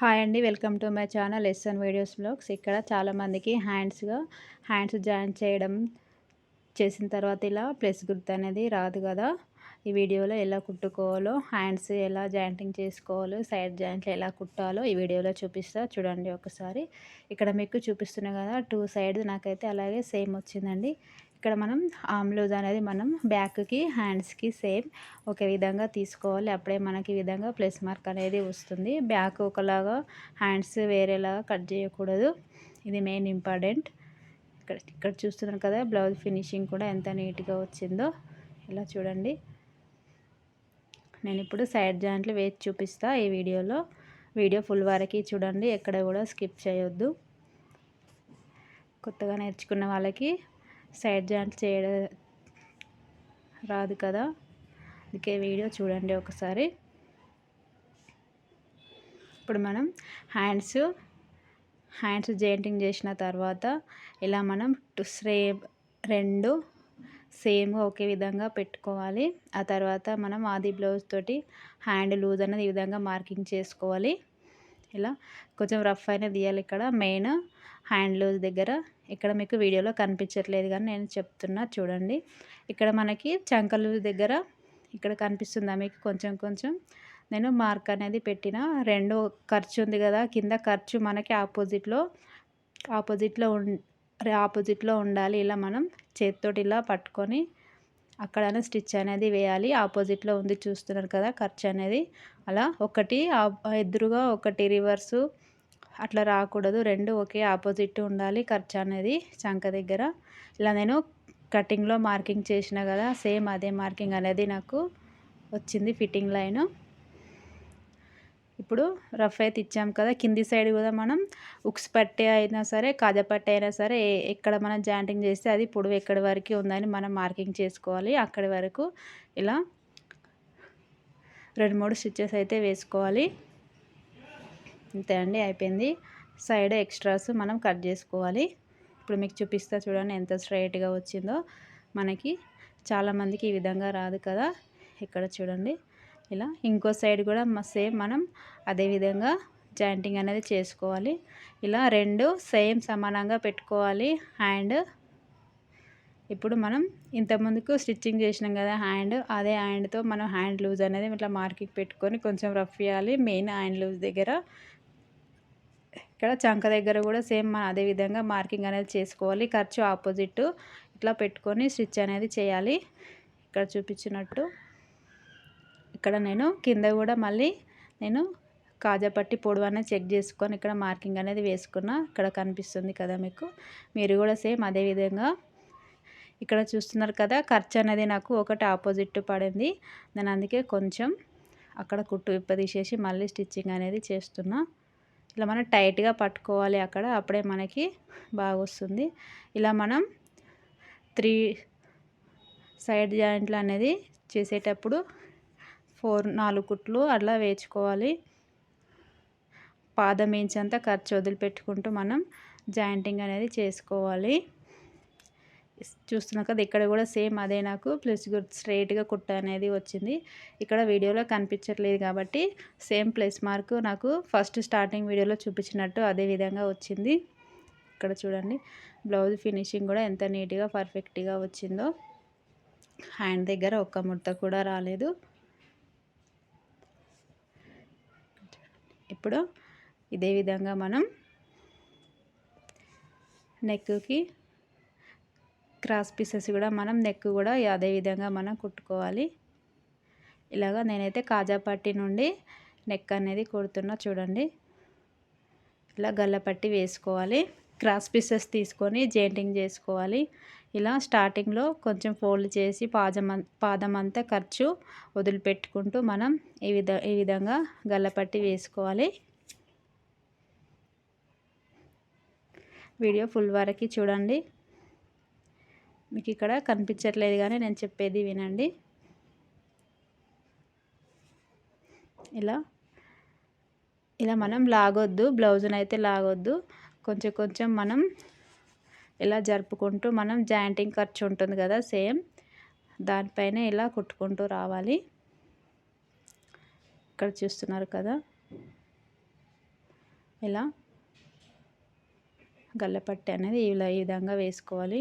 Hi అండి. Welcome to my channel SN videos blogs. ఇక్కడ చాలామందికి హ్యాండ్స్గా హ్యాండ్స్ జాయిన్ చేయడం చేసిన తర్వాత ఇలా ప్లస్ గుర్తు అనేది రాదు కదా. ఈ వీడియోలో ఎలా కుట్టుకోవాలో హ్యాండ్స్ ఎలా జాయింటింగ్ చేసుకోవాలో సైడ్ జాయింట్లు ఎలా కుట్టాలో ఈ వీడియోలో చూపిస్తా. చూడండి ఒకసారి. ఇక్కడ మీకు చూపిస్తున్నా కదా టూ సైడ్ నాకైతే అలాగే సేమ్ వచ్చిందండి. ఇక్కడ మనం ఆమ్ లూజ్ అనేది మనం బ్యాక్కి హ్యాండ్స్కి సేమ్ ఒకే విధంగా తీసుకోవాలి. అప్పుడే మనకి విధంగా ప్లస్ మార్క్ అనేది వస్తుంది. బ్యాక్ ఒకలాగా హ్యాండ్స్ వేరేలాగా కట్ చేయకూడదు. ఇది మెయిన్ ఇంపార్టెంట్. ఇక్కడ ఇక్కడ చూస్తున్నారు కదా బ్లౌజ్ ఫినిషింగ్ కూడా ఎంత నీట్గా వచ్చిందో. ఇలా చూడండి. నేను ఇప్పుడు సైడ్ జాయింట్లు వేసి చూపిస్తా ఈ వీడియోలో. వీడియో ఫుల్ వరకు చూడండి. ఎక్కడ కూడా స్కిప్ చేయొద్దు. కొత్తగా నేర్చుకున్న వాళ్ళకి సైడ్ జాయింట్ చేయడం రాదు కదా. అందుకే వీడియో చూడండి ఒకసారి. ఇప్పుడు మనం హ్యాండ్స్ హ్యాండ్స్ జాయింటింగ్ చేసిన తర్వాత ఇలా మనం సేమ్ రెండు సేమ్ ఒకే విధంగా పెట్టుకోవాలి. ఆ తర్వాత మనం ఆది బ్లౌజ్ తోటి హ్యాండ్ లూజ్ అనేది ఈ విధంగా మార్కింగ్ చేసుకోవాలి. ఇలా కొంచెం రఫ్ అయినా తీయాలి ఇక్కడ. మెయిన్ హ్యాండ్ లూజ్ దగ్గర ఇక్కడ మీకు వీడియోలో కనిపించట్లేదు కానీ నేను చెప్తున్నా చూడండి. ఇక్కడ మనకి చంకలు దగ్గర ఇక్కడ కనిపిస్తుందా మీకు? కొంచెం కొంచెం. నేను మార్క్ అనేది పెట్టిన. రెండు ఖర్చు ఉంది కదా కింద ఖర్చు మనకి ఆపోజిట్లో ఆపోజిట్లో ఆపోజిట్లో ఉండాలి. ఇలా మనం చేతితోటి ఇలా పట్టుకొని అక్కడ స్టిచ్ అనేది వేయాలి. ఆపోజిట్లో ఉంది చూస్తున్నారు కదా ఖర్చు అనేది. అలా ఒకటి ఎదురుగా ఒకటి రివర్సు అట్లా రాకూడదు. రెండు ఒకే ఆపోజిట్ ఉండాలి. ఖర్చు అనేది చంక దగ్గర. ఇలా నేను కటింగ్లో మార్కింగ్ చేసిన కదా సేమ్ అదే మార్కింగ్ అనేది నాకు వచ్చింది ఫిట్టింగ్ లైను. ఇప్పుడు రఫ్ అయితే ఇచ్చాం కదా. కింది సైడ్ కూడా మనం ఉక్స్ పట్టే అయినా సరే కాజా పట్టే అయినా సరే ఎక్కడ మనం జాయింటింగ్ చేస్తే అది పొడవు ఎక్కడి వరకు ఉందని మనం మార్కింగ్ చేసుకోవాలి. అక్కడి వరకు ఇలా రెండు మూడు స్టిచ్చెస్ అయితే వేసుకోవాలి. అంతే అండి అయిపోయింది. సైడ్ ఎక్స్ట్రాస్ మనం కట్ చేసుకోవాలి. ఇప్పుడు మీకు చూపిస్తా చూడండి ఎంత స్ట్రైట్గా వచ్చిందో. మనకి చాలామందికి ఈ విధంగా రాదు కదా. ఇక్కడ చూడండి. ఇలా ఇంకో సైడ్ కూడా సేమ్ మనం అదే విధంగా జాయింటింగ్ అనేది చేసుకోవాలి. ఇలా రెండు సేమ్ సమానంగా పెట్టుకోవాలి. హ్యాండ్ ఇప్పుడు మనం ఇంతకుముందుకు స్టిచ్చింగ్ చేసినాం కదా హ్యాండ్ అదే హ్యాండ్తో మనం హ్యాండ్ లూజ్ అనేది ఇట్లా మార్కింగ్ పెట్టుకొని కొంచెం రఫ్ చేయాలి. మెయిన్ హ్యాండ్ లూజ్ దగ్గర ఇక్కడ చంక దగ్గర కూడా సేమ్ మన అదే విధంగా మార్కింగ్ అనేది చేసుకోవాలి. ఖర్చు ఆపోజిట్. ఇట్లా పెట్టుకొని స్టిచ్ అనేది చేయాలి. ఇక్కడ చూపించినట్టు. ఇక్కడ నేను కింద కూడా మళ్ళీ నేను కాజాపట్టి పొడవు అనేది చెక్ చేసుకొని ఇక్కడ మార్కింగ్ అనేది వేసుకున్నా ఇక్కడ కనిపిస్తుంది కదా మీకు. మీరు కూడా సేమ్ అదే విధంగా ఇక్కడ చూస్తున్నారు కదా ఖర్చు అనేది నాకు ఒకటి ఆపోజిట్ పడింది. నేను అందుకే కొంచెం అక్కడ కుట్టు విప్పదీసేసి మళ్ళీ స్టిచ్చింగ్ అనేది చేస్తున్నా. ఇలా మనం టైట్గా పట్టుకోవాలి అక్కడ అప్పుడే మనకి బాగా వస్తుంది ఇలా మనం త్రీ సైడ్ జాయింట్లు అనేది చేసేటప్పుడు ఫోర్ నాలుగు కుట్లు అట్లా వేసుకోవాలి పాదం ఇంచంతా ఖర్చు వదిలిపెట్టుకుంటూ మనం జాయింటింగ్ అనేది చేసుకోవాలి. చూస్తున్నా కదా ఇక్కడ కూడా సేమ్ అదే నాకు. ప్లస్ స్ట్రైట్గా కుట్ట అనేది వచ్చింది. ఇక్కడ వీడియోలో కనిపించట్లేదు కాబట్టి సేమ్ ప్లస్ మార్క్ నాకు ఫస్ట్ స్టార్టింగ్ వీడియోలో చూపించినట్టు అదే విధంగా వచ్చింది. ఇక్కడ చూడండి బ్లౌజ్ ఫినిషింగ్ కూడా ఎంత నీట్గా పర్ఫెక్ట్గా వచ్చిందో. హ్యాండ్ దగ్గర ఒక్క ముడత కూడా రాలేదు. ఇప్పుడు ఇదే విధంగా మనం నెక్కి క్రాస్ పీసెస్ కూడా మనం నెక్ కూడా అదే విధంగా మనం కుట్టుకోవాలి. ఇలాగా నేనైతే కాజాపట్టి నుండి నెక్ అనేది కుడుతున్నా చూడండి. ఇలా గల్లపట్టి వేసుకోవాలి. క్రాస్ పీసెస్ తీసుకొని జెయింటింగ్ చేసుకోవాలి. ఇలా స్టార్టింగ్లో కొంచెం ఫోల్డ్ చేసి పాదం పాదం అంతా ఖర్చు వదిలిపెట్టుకుంటూ మనం ఈ విధ ఈ విధంగా గల్లపట్టి వేసుకోవాలి. వీడియో ఫుల్ వరకు చూడండి. మీకు ఇక్కడ కనిపించట్లేదు కానీ నేను చెప్పేది వినండి. ఇలా ఇలా మనం లాగొద్దు బ్లౌజ్ని అయితే లాగొద్దు. కొంచెం కొంచెం మనం ఇలా జరుపుకుంటూ మనం జాయింటింగ్ ఖర్చు ఉంటుంది కదా సేమ్. దానిపైన ఇలా కుట్టుకుంటూ రావాలి. ఇక్కడ చూస్తున్నారు కదా. ఇలా గల్లపట్టి అనేది ఇలా ఈ విధంగా వేసుకోవాలి.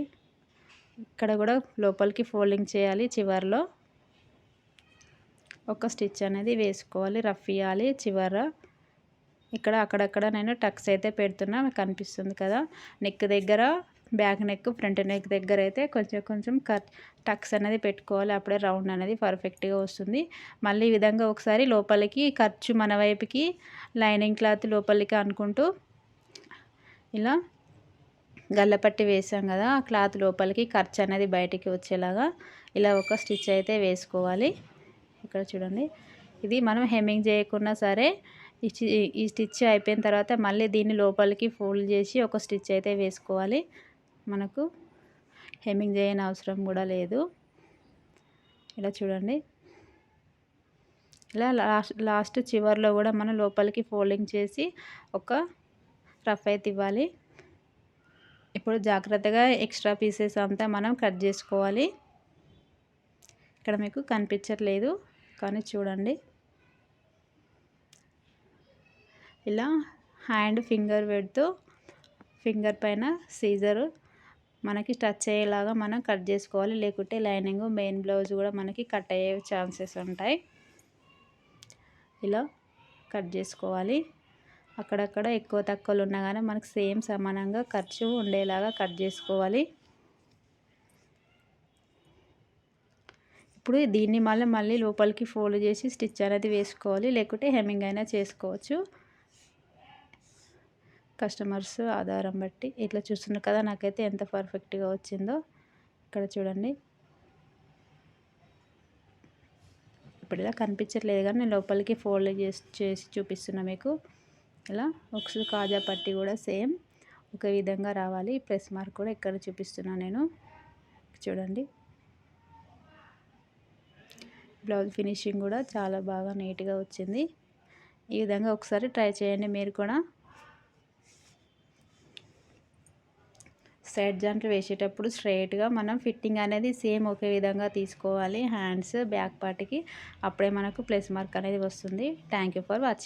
ఇక్కడ కూడా లోపలికి ఫోల్డింగ్ చేయాలి చివర్లో. ఒక స్టిచ్ అనేది వేసుకోవాలి రఫ్ ఇవ్వాలి చివర ఇక్కడ అక్కడక్కడ నేను టక్స్ అయితే పెడుతున్నా కనిపిస్తుంది కదా. నెక్ దగ్గర బ్యాక్ నెక్ ఫ్రంట్ నెక్ దగ్గర అయితే కొంచెం కొంచెం కట్ టక్స్ అనేది పెట్టుకోవాలి. అప్పుడే రౌండ్ అనేది పర్ఫెక్ట్గా వస్తుంది. మళ్ళీ ఈ విధంగా ఒకసారి లోపలికి ఖర్చు మన వైపుకి లైనింగ్ క్లాత్ లోపలికి అనుకుంటూ ఇలా గల్లపట్టి వేసాం కదా ఆ క్లాత్ లోపలికి ఖర్చు అనేది బయటికి వచ్చేలాగా ఇలా ఒక స్టిచ్ అయితే వేసుకోవాలి. ఇక్కడ చూడండి. ఇది మనం హెమ్మింగ్ చేయకున్నా సరే ఈ స్టిచ్ అయిపోయిన తర్వాత మళ్ళీ దీన్ని లోపలికి ఫోల్డ్ చేసి ఒక స్టిచ్ అయితే వేసుకోవాలి. మనకు హెమ్మింగ్ చేయని అవసరం కూడా లేదు. ఇలా చూడండి. ఇలా లాస్ట్ లాస్ట్ చివర్లో కూడా మనం లోపలికి ఫోల్డింగ్ చేసి ఒక రఫ్ అయితే ఇవ్వాలి. ఇప్పుడు జాగ్రత్తగా ఎక్స్ట్రా పీసెస్ అంతా మనం కట్ చేసుకోవాలి. ఇక్కడ మీకు కనిపించట్లేదు కానీ చూడండి. ఇలా హ్యాండ్ ఫింగర్ పెడుతూ ఫింగర్ పైన సీజరు మనకి టచ్ అయ్యేలాగా మనం కట్ చేసుకోవాలి. లేకుంటే లైనింగ్ మెయిన్ బ్లౌజ్ కూడా మనకి కట్ అయ్యే ఛాన్సెస్ ఉంటాయి. ఇలా కట్ చేసుకోవాలి. అక్కడక్కడ ఎక్కువ తక్కువలు ఉన్నా కానీ మనకు సేమ్ సమానంగా ఖర్చు ఉండేలాగా కట్ చేసుకోవాలి. ఇప్పుడు దీన్ని మళ్ళీ మళ్ళీ లోపలికి ఫోల్డ్ చేసి స్టిచ్ అనేది వేసుకోవాలి లేకుంటే హెమ్మింగ్ అయినా చేసుకోవచ్చు. కస్టమర్స్ ఆధారం బట్టి ఇట్లా చూస్తున్నారు కదా నాకైతే ఎంత పర్ఫెక్ట్గా వచ్చిందో. ఇక్కడ చూడండి. ఇప్పుడు ఇలా కనిపించట్లేదు కానీ నేను లోపలికి ఫోల్డ్ చేసి చేసి చూపిస్తున్నా మీకు. ఇలా ఒకసారి కాజా పట్టి కూడా సేమ్ ఒక విధంగా రావాలి. ప్రెస్ మార్క్ కూడా ఇక్కడ చూపిస్తున్నా నేను? చూడండి. బ్లౌజ్ ఫినిషింగ్ కూడా చాలా బాగా నీట్గా వచ్చింది. ఈ విధంగా ఒకసారి ట్రై చేయండి మీరు కూడా. సైడ్ జాంట్లు వేసేటప్పుడు స్ట్రైట్గా మనం ఫిట్టింగ్ అనేది సేమ్ ఒకే విధంగా తీసుకోవాలి. హ్యాండ్స్ బ్యాక్ పార్ట్కి అప్పుడే మనకు ప్లస్ మార్క్ అనేది వస్తుంది. Thank for watching.